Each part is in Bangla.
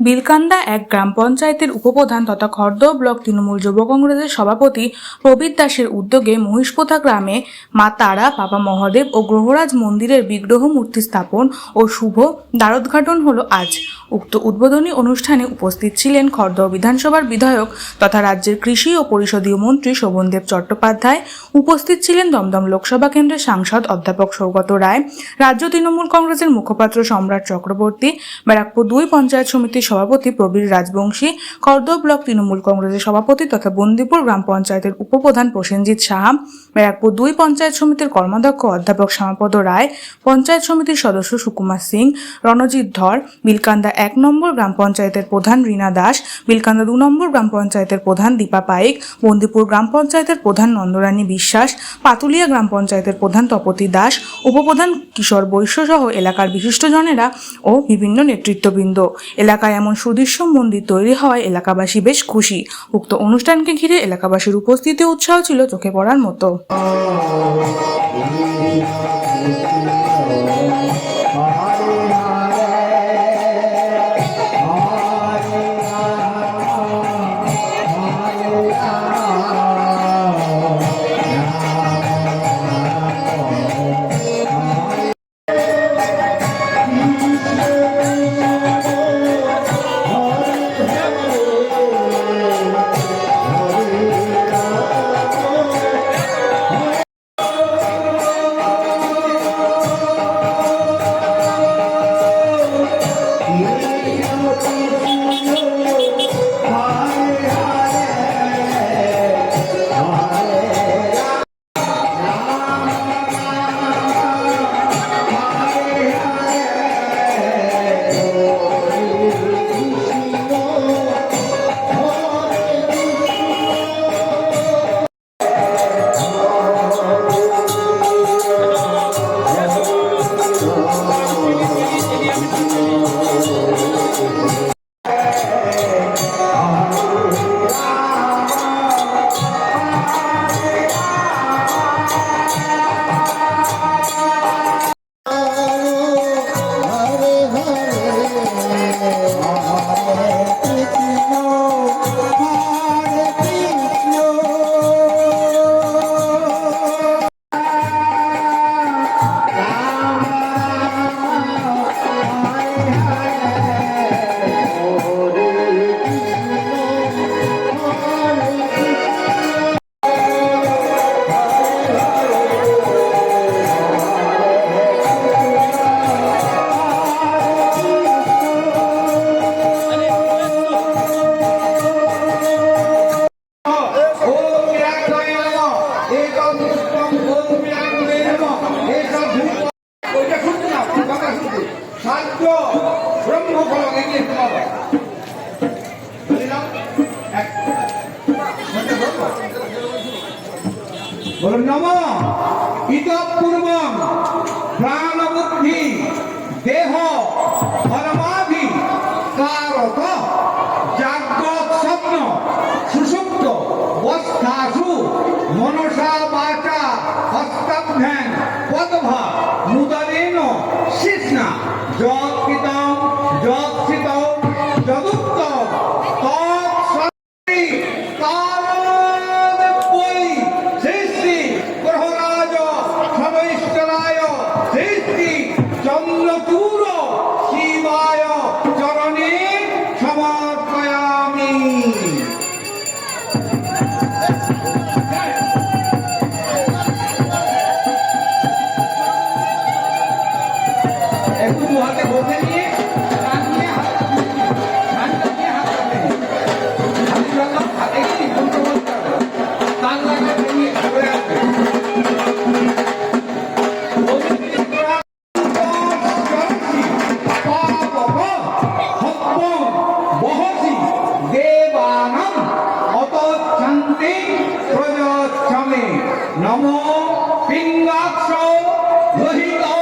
বিলকান্দা এক গ্রাম পঞ্চায়েতের উপপ্রধান তথা খড়দহ ব্লক তৃণমূল যুব কংগ্রেসের সভাপতি প্রবীর দাসের উদ্যোগে মহিষপোথা গ্রামে মা তারা, বাবা মহাদেব ও গ্রহরাজ মন্দিরের বিগ্রহ মূর্তি স্থাপন ও শুভ দ্বারোদ্ঘাটন হলো আজ। উক্ত উদ্বোধনী অনুষ্ঠানে উপস্থিত ছিলেন খড়দহ বিধানসভার বিধায়ক তথা রাজ্যের কৃষি ও পরিষদীয় মন্ত্রী শোভনদেব চট্টোপাধ্যায়। উপস্থিত ছিলেন দমদম লোকসভা কেন্দ্রের সাংসদ অধ্যাপক সৌগত রায়, রাজ্য তৃণমূল কংগ্রেসের মুখপাত্র সম্রাট চক্রবর্তী, ব্যারাকপুর দুই পঞ্চায়েত সমিতির সভাপতি প্রবীর রাজবংশী খর্দ ব্লক তৃণমূল কংগ্রেসের সভাপতি তথা বন্দিপুর গ্রাম পঞ্চায়েতের উপপ্রধান প্রসেনজিৎ সাহা ব্যারাকপুর দুই পঞ্চায়েত সমিতির কর্মাধ্যক্ষ অধ্যাপক শ্যামাপদ রায়, পঞ্চায়েত সমিতির সদস্য সুকুমার সিং, রণজিৎ ধর, বিলকান্দা এক নম্বর গ্রাম পঞ্চায়েতের প্রধান রীনা দাস, বিলকান্দা দু নম্বর গ্রাম পঞ্চায়েতের প্রধান দীপা পাইক বন্দিপুর গ্রাম পঞ্চায়েতের প্রধান নন্দরানী বিশ্বাস, পাতুলিয়া গ্রাম পঞ্চায়েতের প্রধান তপতি দাস, উপপ্রধান কিশোর বৈশ্য সহ এলাকার বিশিষ্টজনেরা ও বিভিন্ন নেতৃত্ববৃন্দ। এলাকায় এমন সুদৃশ্য মন্দির তৈরি হওয়ায় এলাকাবাসী বেশ খুশি। উক্ত অনুষ্ঠানকে ঘিরে এলাকাবাসীর উপস্থিতি উৎসাহ ছিল চোখে পড়ার মতো। Oh, Go. নমো পিঙ্গাক্ষ লোহিত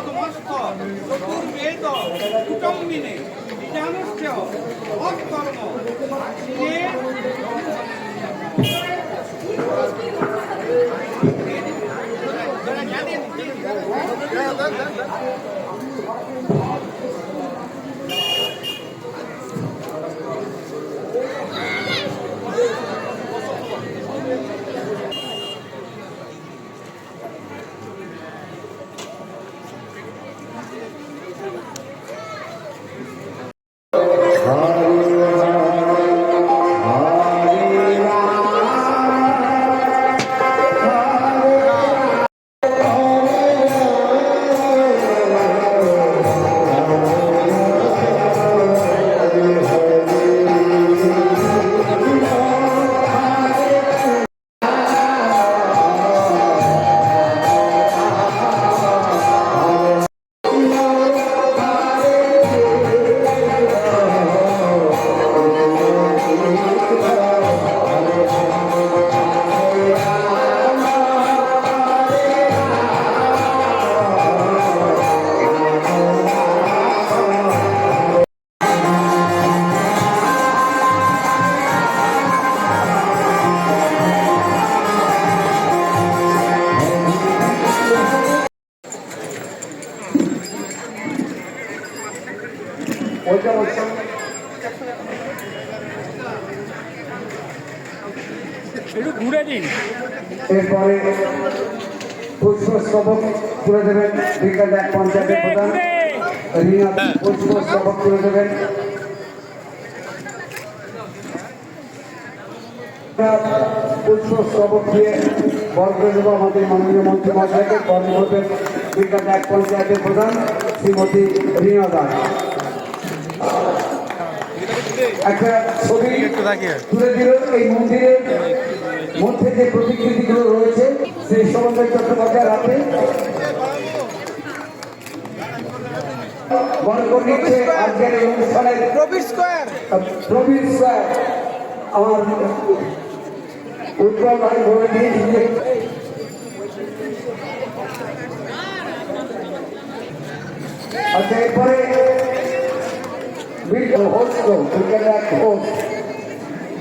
সদমস্ত চতুর্বেদ কুটম্বিনে বিজানুষ্ঠ অকর্ম আশ্বিনে ওইটা পুষ্পস্তবক দিয়ে বর্গ দেব আমাদের মাননীয় মন্ত্রী মহাশয়কে বর্ণ করবেন বিকাশ এক পঞ্চায়েতের প্রধান শ্রীমতী রিনা দাস একটা ছবি তুলে দিল এই মন্দিরের মধ্যে যে প্রতিকৃতিগুলো রয়েছে সেই সমন্বয় চট্টোপাধ্যায় রাতে বরকর নিচ্ছে আজকের এই অনুষ্ঠানের প্রবীর স্কোয়ার প্রবীর স্যার আমার উজ্জ্বল ভাই বলে দিয়েছি আচ্ছা এরপরে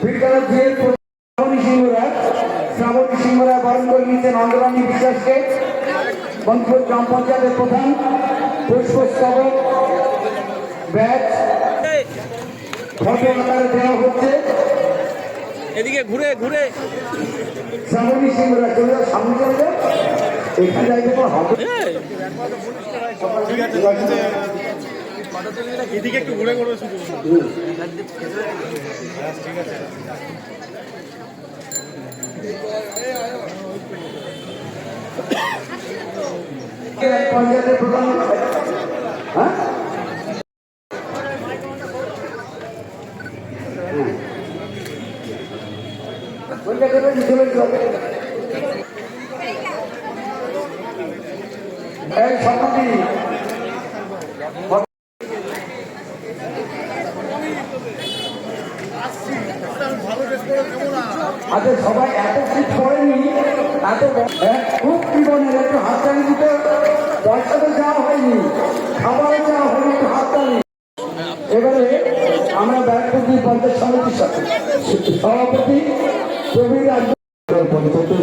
বিদ্যালয় দিয়ে শ্রাবণী সিংহরা শ্রাবণী বরণ করে নিচ্ছেন অন্দরানী বিশ্বাসকে বন্ধুপুর গ্রাম পঞ্চায়েতের প্রধান পুষ্পস্তবক ব্যাচ ফটো আকারে দেওয়া হচ্ছে। এদিকে ঘুরে ঘুরে। এদিকে একটু ঘুরে ঘুরে শুধু। পঞ্চায়েতের প্রধান হ্যাঁ ওইটা করবেন চলে যাবে এই সম্মতি আচ্ছা সবাই এত শীত পড়েনি এত ব- হ্যাঁ, খুব জীবনের একটু হাততালি দিতে।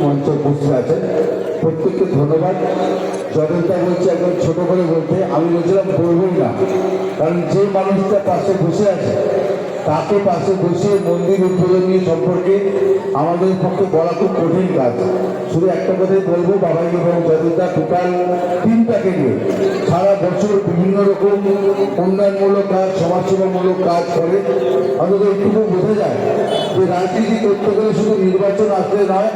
মঞ্চে উপস্থিত আছেন। প্রত্যেককে ধন্যবাদ। জগন্তা বলছে, একদম ছোট করে বলতে আমি বলছিলাম বলবই না। কারণ যে মানুষটা পাশে বসে আছে, তাকে পাশে বসিয়ে মন্দির উদ্বোধনী সম্পর্কে আমাদের পক্ষে বলা খুব কঠিন কাজ। শুধু একটা কথাই বলব বাবাই এবং জগন্তা টোটাল টিমটাকে নিয়ে সারা বছর বিভিন্ন রকম উন্নয়নমূলক কাজ, সমাজসেবামূলক কাজ করে। অন্তত এইটুকু বোঝা যায় যে রাজনীতি করতে গেলে শুধু নির্বাচন আসলে নয়,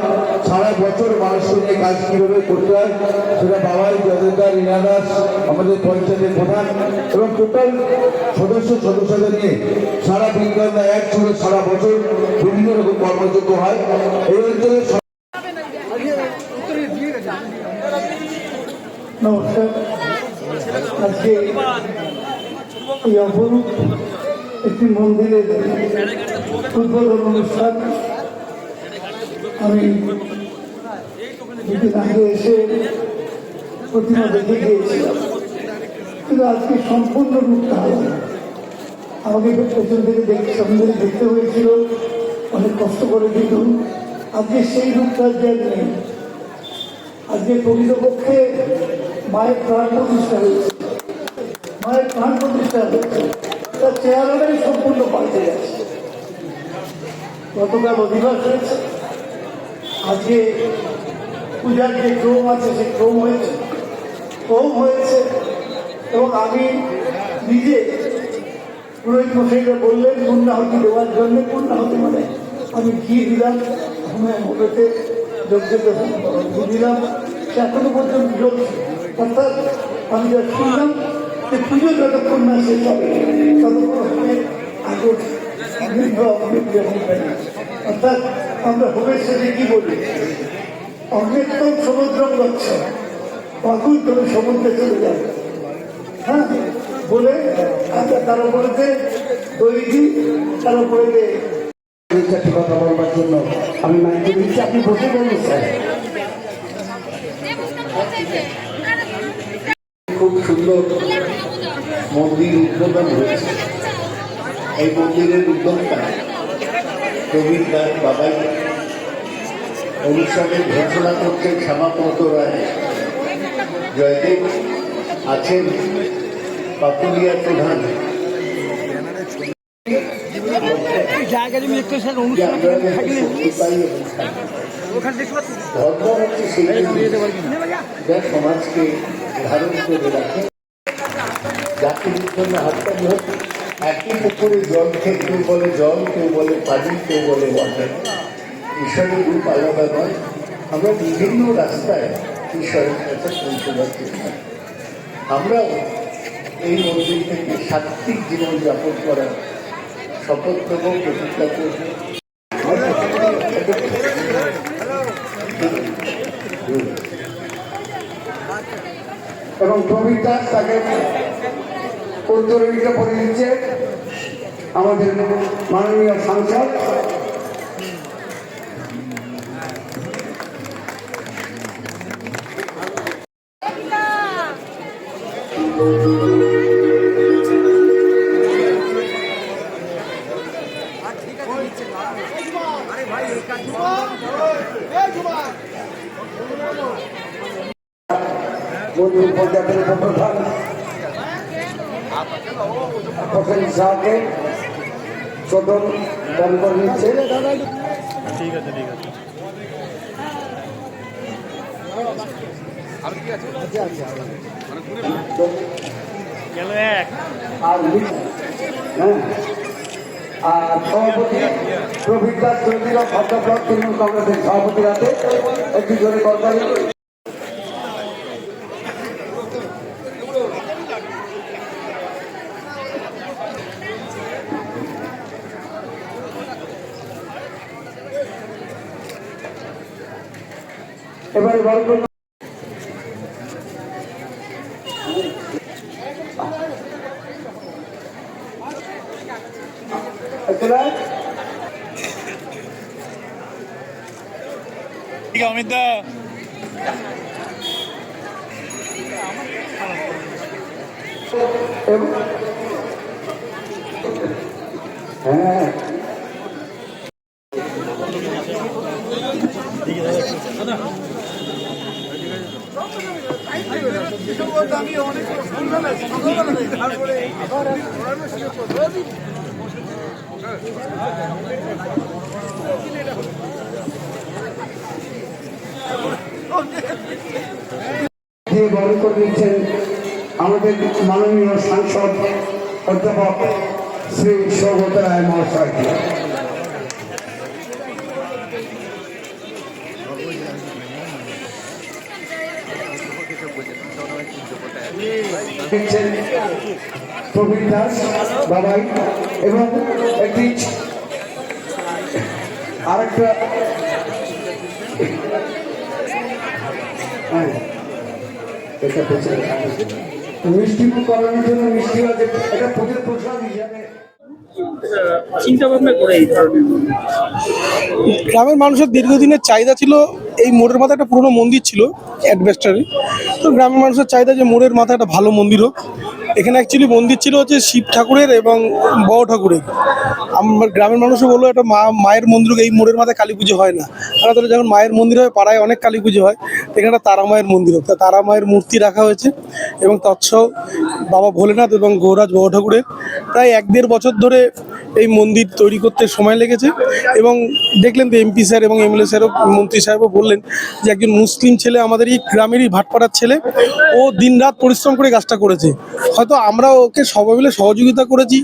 সারা বছর মানুষকে নিয়ে কাজ কীভাবে করতে হয়, সেটা বাবাই জগদা রীনা দাস আমাদের পঞ্চায়েতের প্রধান এবং টোটাল সদস্য, সদস্যদের নিয়ে সারা বিজ্ঞান এক ছুড়ে সারা বছর বিভিন্ন রকম কর্মযোগ্য হয়। নমস্কার। আজকে একটি মন্দিরের উদ্বোধন অনুষ্ঠান। আমি দুদিন আগে এসে প্রতিমা দেখে গিয়েছিলাম কিন্তু আজকে সম্পূর্ণ রূপটা আমাকে পেছন থেকে দেখতে দেখতে হয়েছিল। অনেক কষ্ট করে কিন্তু আজকে সেই রূপটা যে নেই। আজকে প্রকৃতপক্ষে মায়ের প্রাণ প্রতিষ্ঠা হয়েছে। মায়ের প্রাণ প্রতিষ্ঠা হয়েছে। তার চেহারাটাই সম্পূর্ণ পাল্টে গেছে। গতকাল অধিবাস হয়েছে। আজকে পূজার যে ক্রম আছে, সেই ক্রম হয়েছে। ক্রম হয়েছে। এবং আমি পুরোহিত মশাইরা বললেন পূর্ণাহতি দেওয়ার জন্য পূর্ণাহতি মানে আমি ঘি দিলাম হোমে হোমেতে যজ্ঞতে ঘি দিলাম। এখনও পর্যন্ত চলছে অর্থাৎ আমি যা শুনলাম যে পুজো যতক্ষণ না শেষ হবে, ততক্ষণ হোমের। অর্থাৎ আমরা হোমের শেষে কি বলি? অমৃতম সমুদ্র গচ্ছে বাকুল তুমি সমুদ্রে চলে যাবে। হ্যাঁ? বলে আচ্ছা তারা বলেছে তৈরি তারা দুই চারটি কথা বলবার জন্য আমি মাইকে দিচ্ছি। আপনি বসে স্যার। খুব সুন্দর মন্দির উদ্বোধন হয়েছে। এই মন্দিরের উদ্যোগটা প্রবীণ দাস বাবাই। অনুষ্ঠানের ঘোষণা করছেন শ্যামাপত রায়। জয়দেব আছেন। পাপুলিয়া প্রধান। ধর্ম হচ্ছে সেই যা সমাজকে ধারণ করে রাখে। জাতির জন্য হাততালি হচ্ছে একই পুকুরে জল খেয়ে কেউ বলে জল কেউ বলে পানি কেউ বলে ওয়াটার ঈশ্বরের রূপ আলাদা নয়। আমরা বিভিন্ন রাস্তায় ঈশ্বরের কাছে পৌঁছবার চেষ্টা। আমরাও এই মন্দির থেকে সাত্বিক জীবন যাপন করার শপথ নেব, প্রতিজ্ঞা করব। এবং প্রবীর দাস তাকে উত্তরীকে পড়ে দিচ্ছে আমাদের মাননীয় সাংসদ। ঠিক আছে ঠিক আছে। সভাপতি প্রবীর দাস চৌধুরী তৃণমূল কংগ্রেসের একটি জোরে করতালি এবারে দিয়ে বরণ করে নিচ্ছেন আমাদের মাননীয় সাংসদ অধ্যাপক শ্রী সৌগত রায় মহাশয়কে প্রবীণ দাস বাবাই এবং একটি আরেকটা হ্যাঁ। এটা পেছনে মিষ্টি করানোর জন্য মিষ্টি আছে এটা প্রসাদ হিসাবে। চিন্তা ভাবনা করে এই ধরনের গ্রামের মানুষের দীর্ঘদিনের চাহিদা ছিল এই মোড়ের মাথায় একটা পুরনো মন্দির ছিল অ্যাডভেস্টারে। তো গ্রামের মানুষের চাহিদা যে মোড়ের মাথায় একটা ভালো মন্দির হোক এখানে অ্যাকচুয়ালি মন্দির ছিল হচ্ছে শিব ঠাকুরের এবং বড় ঠাকুরের। আমার গ্রামের মানুষও বলল একটা মা, মায়ের মন্দির, এই মোড়ের মাথায় কালী পুজো হয় না। আমরা তাহলে যখন মায়ের মন্দির হয়, পাড়ায় অনেক কালী পুজো হয়, এখানে একটা তারা মায়ের মন্দির তা তারা মায়ের মূর্তি রাখা হয়েছে এবং তৎসহ বাবা ভোলেনাথ এবং গৌরাজ বড় ঠাকুরের। প্রায় এক দেড় বছর ধরে এই মন্দির তৈরি করতে সময় লেগেছে এবং দেখলেন তো এমপি স্যার এবং এমএলএ স্যারও, মন্ত্রী সাহেবও বললেন যে একজন মুসলিম ছেলে আমাদের এই গ্রামেরই ভাটপাড়ার ছেলে, ও দিনরাত পরিশ্রম করে কাজটা করেছে। হয়তো আমরা ওকে সবাই মিলে সহযোগিতা করেছি,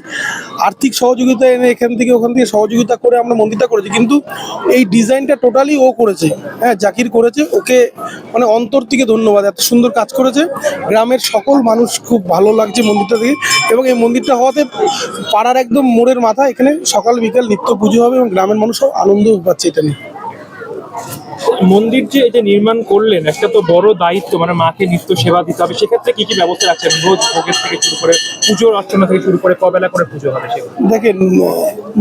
আর্থিক সহযোগিতা এনে এখান থেকে ওখান থেকে সহযোগিতা করে আমরা মন্দিরটা করেছি। কিন্তু এই ডিজাইনটা টোটালি ও করেছে হ্যাঁ জাকির করেছে। ওকে মানে অন্তর থেকে ধন্যবাদ, এত সুন্দর কাজ করেছে। গ্রামের সকল মানুষ খুব ভালো লাগছে মন্দিরটা থেকে এবং এই মন্দিরটা হওয়াতে পাড়ার একদম মোড়ের মাথা, এখানে সকাল বিকাল নিত্য পুজো হবে এবং গ্রামের মানুষও আনন্দ পাচ্ছে এটা নিয়ে। মন্দির যে যে নির্মাণ করলেন, একটা তো বড় দায়িত্ব মানে মাকে নিত্য সেবা দিতে হবে, সেক্ষেত্রে কি কি ব্যবস্থা রাখছেন? রোজ ভোগের থেকে শুরু করে পুজোর অর্চনা থেকে শুরু করে কবেলা করে পুজো হবে দেখেন,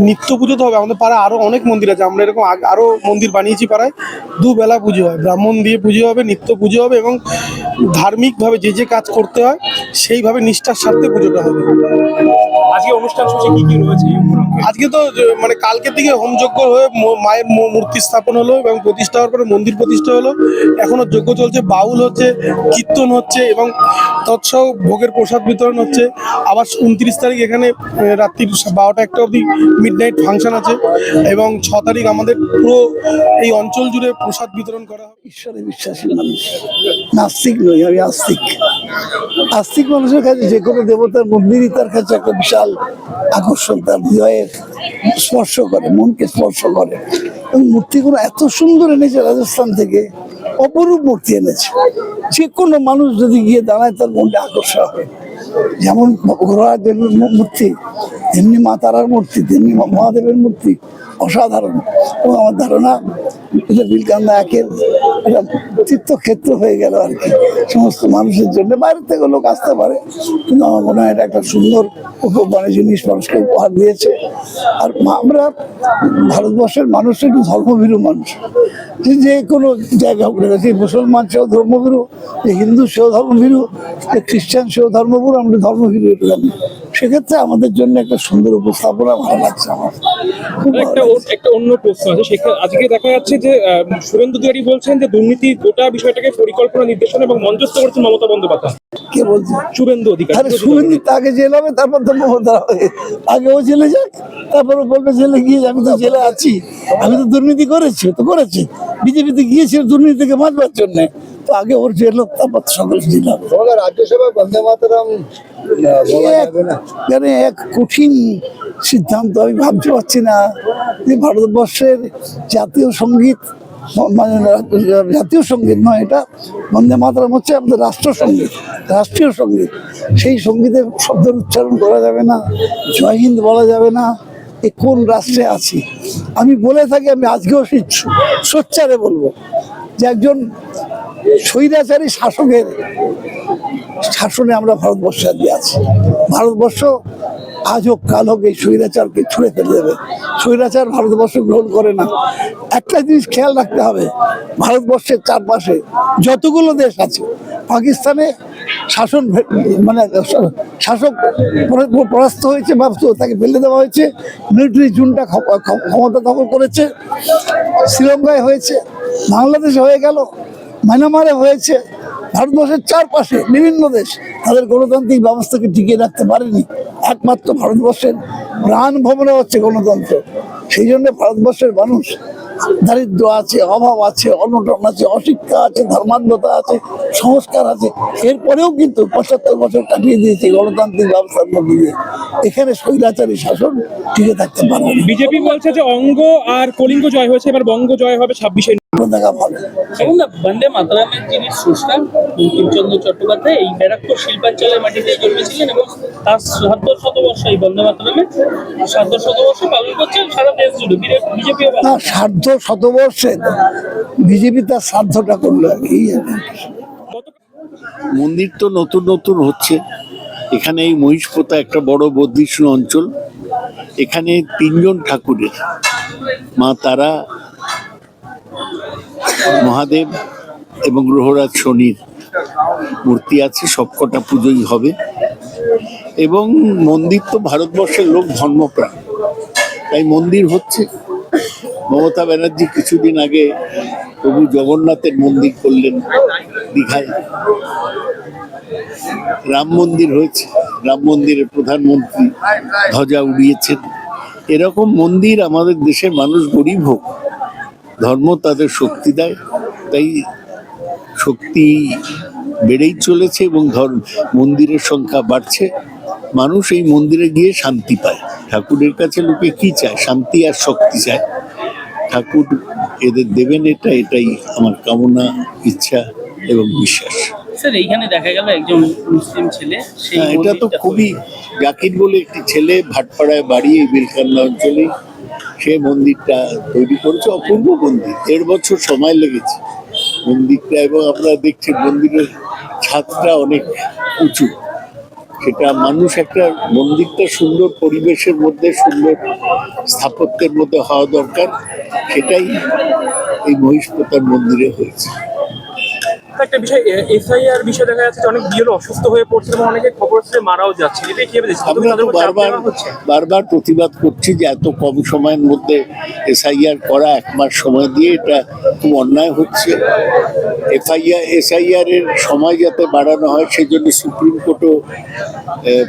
নিত্য পুজো তো হবে, আমাদের পাড়ায় আরও অনেক মন্দির আছে, আমরা এরকম আরও মন্দির বানিয়েছি পাড়ায়, দুবেলা পুজো হয়, ব্রাহ্মণ দিয়ে পুজো হবে, নিত্য পুজো হবে এবং ধার্মিকভাবে যে যে কাজ করতে হয়, সেইভাবে নিষ্ঠার সাথে পুজোটা হবে। আজকে অনুষ্ঠান সূচি কি কি রয়েছে আজকে তো মানে কালকে থেকে হোমযজ্ঞ হয়ে মায়ের মূ- মূর্তি স্থাপন হলো এবং প্রতিষ্ঠা হওয়ার পরে মন্দির প্রতিষ্ঠা হলো। এখনও যজ্ঞ চলছে বাউল হচ্ছে কীর্তন হচ্ছে এবং তৎসহ ভোগের প্রসাদ বিতরণ হচ্ছে। আবার উনত্রিশ তারিখ এখানে আহ, রাত্রির বারোটা একটা অবধি মিড নাইট ফাংশন আছে এবং ছ তারিখ আমাদের পুরো এই অঞ্চল জুড়ে প্রসাদ বিতরণ করা হবে। ঈশ্বরে বিশ্বাসী মানুষ নাস্তিক নই আমি আস্তিক। আস্তিক মানুষের কাছে যে কোনো দেবতার মন্দিরই তার কাছে একটা বিশাল আকর্ষণ তার হৃদয়ের স্পর্শ করে, মনকে স্পর্শ করে। এবং মূর্তিগুলো এত সুন্দর এনেছে রাজস্থান থেকে, অপরূপ মূর্তি এনেছে। যে কোনো মানুষ যদি গিয়ে দাঁড়ায় তার মনটা আকর্ষণ হবে। যেমন ঘোড়াদের মূর্তি, তেমনি মা তারার মূর্তি, তেমনি মহাদেবের মূর্তি, অসাধারণ। এবং আমার ধারণা বিলকান্দা একের তীর্থক্ষেত্র হয়ে গেল আর কি। সমস্ত মানুষের জন্য। বাইরে থেকে লোক আসতে পারে কিন্তু আমার মনে হয় এটা একটা সুন্দর মানে জিনিস মানুষকে উপহার দিয়েছে। আর আমরা ভারতবর্ষের মানুষ একটু ধর্মভীরু মানুষ। যে কোনো জায়গা কেন, যে মুসলমান সেও ধর্মভীরু হিন্দু সেও ধর্মভীরু যে খ্রিস্টান সেও ধর্মভীরু আমরা ধর্মভীরু এটা জানি। সেক্ষেত্রে আমাদের জন্য একটা সুন্দর উপস্থাপনা ভালো লাগছে আমার। একটা একটা অন্য প্রশ্ন আছে সেক্ষেত্রে আজকে দেখা যাচ্ছে যে সুরেন্দ্র তিওয়ারি বলছেন যে দুর্নীতি গোটা বিষয়টাকে পরিকল্পনা নির্দেশনা এবং মঞ্চস্থ করছেন মমতা বন্দ্যোপাধ্যায়। কে বলছে? শুভেন্দু অধিকারী। আরে শুভেন্দু তাকে জেল হবে তারপর তো মমতা হবে। আগে ও জেলে যাক তারপর ও বলবে জেলে গিয়ে আমি তো জেলে আছি। আমি তো দুর্নীতি করেছি তো করেছি। বিজেপিতে গিয়েছিল দুর্নীতি থেকে বাঁচবার জন্য। তো আগে ওর জেল হোক তারপর সকল হবে রাজ্যসভায় বন্দে মাতরম মানে এক কঠিন সিদ্ধান্ত আমি ভাবতে পারছি না যে ভারতবর্ষের জাতীয় সংগীত মানে জাতীয় সংগীত নয় এটা বন্দে মাতরম হচ্ছে আমাদের রাষ্ট্রসঙ্গীত রাষ্ট্রীয় সংগীত। সেই সঙ্গীতের শব্দের উচ্চারণ করা যাবে না জয় হিন্দ বলা যাবে না এ কোন রাষ্ট্রে আছি? আমি বলে থাকি আমি আজকেও সোচ্চারে বলব যে একজন স্বৈরাচারী শাসকের শাসনে আমরা ভারতবর্ষে আজকে আছি। ভারতবর্ষ আজ হোক, কাল হোক, এই স্বৈরাচারকে ছুঁড়ে ফেলে দেবে। স্বৈরাচার ভারতবর্ষ গ্রহণ করে না। একটা জিনিস খেয়াল রাখতে হবে, ভারতবর্ষের চারপাশে যতগুলো দেশ আছে, পাকিস্তানে শাসন মানে শাসক পরাস্ত হয়েছে বা তাকে ফেলে দেওয়া হয়েছে মিলিটারি জুনটা ক্ষ- ক্ষ- ক্ষমতা দখল করেছে, শ্রীলঙ্কায় হয়েছে, বাংলাদেশে হয়ে গেল মায়ানমারে হয়েছে, ভারতবর্ষের চারপাশে বিভিন্ন দেশ তাদের গণতান্ত্রিক ব্যবস্থাকে টিকিয়ে রাখতে পারেনি। একমাত্র ভারতবর্ষের প্রাণ ভবনে হচ্ছে গণতন্ত্র। সেই জন্য ভারতবর্ষের মানুষ দারিদ্র আছে, অভাব আছে, অনটন আছে, অশিক্ষা আছে, ধর্মান্ধতা আছে, সংস্কার আছে। এরপরেও কিন্তু পঁচাত্তর বছর কাটিয়ে দিয়েছে গণতান্ত্রিক ব্যবস্থার মধ্যে দিয়ে। এখানে স্বৈরাচারী শাসন টিকে থাকতে পারবে বিজেপি বলছে যে অঙ্গ আর কলিঙ্গ জয় হয়েছে, এবার বঙ্গ জয় হবে ছাব্বিশে দেখা পাবে এবং না বন্দে মাতরমের যিনি স্রষ্টা বঙ্কিমচন্দ্র চট্টোপাধ্যায় এই ব্যারাকপুর শিল্পাঞ্চলের মাটিতে জন্মেছিলেন এবং তার সাধ্য শতবর্ষ এই বন্দে মাতরমের সাধ্য শতবর্ষ পালন করছে সারা দেশ জুড়ে বিজেপি সার্ধ শতবর্ষে বিজেপি তার সাধ্যটা করল আর কি এই মন্দির তো নতুন নতুন হচ্ছে। এখানে এই মহিষপোতা একটা বড় বর্ধিষ্ণু অঞ্চল। এখানে তিনজন ঠাকুরের মা তারা মহাদেব এবং গ্রহরাজ শনির মূর্তি আছে, সবকটা পুজোই হবে। এবং মন্দির তো ভারতবর্ষের লোক ধর্মপ্রাণ। তাই মন্দির হচ্ছে। মমতা ব্যানার্জি কিছুদিন আগে প্রভু জগন্নাথের মন্দির করলেন দীঘায়। রাম মন্দির হয়েছে। রাম মন্দিরের প্রধানমন্ত্রী ধ্বজা উড়িয়েছেন। এরকম মন্দির আমাদের দেশের মানুষ গরিব হোক ধর্ম তাদের শক্তি দেয় তাই শক্তি বেড়েই চলেছে এবং ধর্ম মন্দিরের সংখ্যা বাড়ছে। মানুষ এই মন্দিরে গিয়ে শান্তি পায়। ঠাকুরের কাছে লোকে কি চায়? শান্তি আর শক্তি চায়। ঠাকুর এদের দেবেন এটা এটাই আমার কামনা ইচ্ছা এবং বিশ্বাস। স্যার এইখানে দেখা গেল একজন মুসলিম ছেলে হ্যাঁ, এটা তো খুবই জাকির বলে একটি ছেলে ভাটপাড়ায় বাড়ি এই বিলকান্দা অঞ্চলে সে মন্দিরটা তৈরি করেছে, অপূর্ব মন্দির। দেড় বছর সময় লেগেছে। মন্দিরটা এবং আপনারা দেখছেন মন্দিরের ছাদটা অনেক উঁচু। সেটা মানুষ একটা মন্দিরটা সুন্দর পরিবেশের মধ্যে, সুন্দর স্থাপত্যের মধ্যে হওয়া দরকার। সেটাই এই মহিষ্পতার মন্দিরে হয়েছে। একটা বিষয় এসআইআর বিষয় দেখা যাচ্ছে অনেক বিএলও অসুস্থ হয়ে পড়ছে এবং অনেকে খবর মারাও যাচ্ছে। এটা চাপ বারবার বারবার প্রতিবাদ করছি যে এত কম সময়ের মধ্যে এসআইআর করা এক মাস সময় দিয়ে এটা খুব অন্যায় হচ্ছে। এফআইআর এসআইআর এর সময় যাতে বাড়ানো হয় সেজন্য সুপ্রিম কোর্টও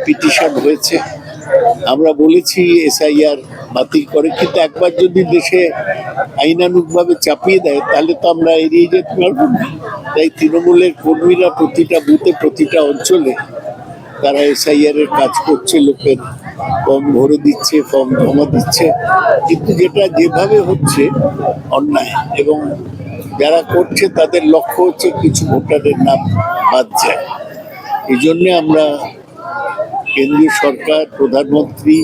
পিটিশন হয়েছে। আমরা বলেছি এসআইআর বাতিল করে, কিন্তু একবার যদি দেশে আইনানুগভাবে চাপিয়ে দেয়, তাহলে তো আমরা এড়িয়ে যেতে পারব না। তাই তৃণমূলের কর্মীরা প্রতিটা বুথে, প্রতিটা অঞ্চলে তারা এসআইআর এর কাজ করছে, লোকের ফর্ম ভরে দিচ্ছে, ফর্ম জমা দিচ্ছে। কিন্তু যেটা যেভাবে হচ্ছে অন্যায়, এবং যারা করছে তাদের লক্ষ্য হচ্ছে কিছু ভোটারের নাম বাদ যায়। এই জন্যে আমরা কেন্দ্রীয় সরকার প্রধানমন্ত্রী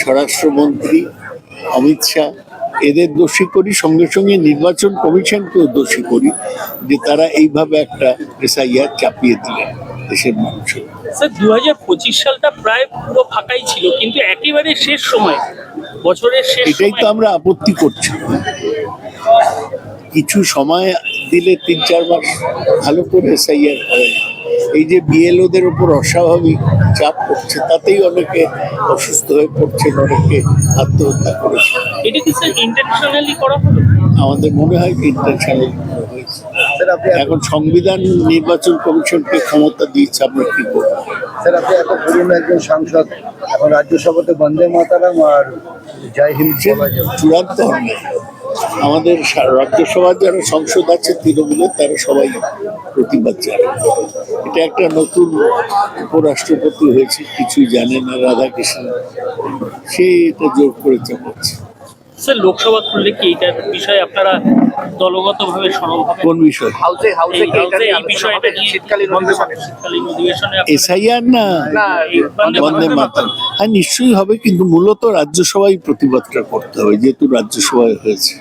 স্বরাষ্ট্রমন্ত্রী অমিত শাহ এদের দোষী করি সঙ্গে সঙ্গে নির্বাচন কমিশনকেও দোষী করি যে তারা এইভাবে একটা এসআইআর চাপিয়ে দিলেন দেশের মানুষের। স্যার দু হাজার পঁচিশ সালটা প্রায় পুরো ফাঁকাই ছিল কিন্তু একেবারে শেষ সময় বছরের শেষ এটাই তো আমরা আপত্তি করছি। কিছু সময় দিলে তিন চার মাস ভালো করে এসআইআর করা। এই যে বিএলওদের উপর অস্বাভাবিক চাপ পড়ছে তাতেই অনেকে অসুস্থ হয়ে পড়ছেন অনেকে আত্মহত্যা করেছে এটা কি স্যার ইন্টারন্যাশনালি করা হলো? আমাদের মনে হয় কি ইন্টারন্যাশনাল হয়েছে। এখন সংবিধান নির্বাচন কমিশনকে ক্ষমতা দিয়েছে আমরা কি করব? স্যার আপনি এত পুরনো একজন সাংসদ এখন রাজ্যসভাতে বন্দে মাতারাম আর জয় হিন্দ চূড়ান্ত আমাদের রাজ্যসভার যারা সংসদ আছে তৃণমূলের তারা সবাই প্রতিবাদ জানায়। এটা একটা নতুন উপরাষ্ট্রপতি হয়েছে, কিছুই জানে না রাধাকৃষ্ণ। সে এটা জোর করে চাপাচ্ছে। স্যার, লোকসভা খুললে কি এইটার বিষয়ে আপনারা দলগতভাবে সরব কোন বিষয়? হাউসে হাউসে এই বিষয়টা নিয়ে শীতকালীন অধিবেশনে? শীতকালীন অধিবেশনে এসআইআর না? বন্দে মাতরম- হ্যাঁ নিশ্চয়ই হবে কিন্তু মূলত রাজ্যসভায় প্রতিবাদটা করতে হবে যেহেতু রাজ্যসভায় হয়েছে।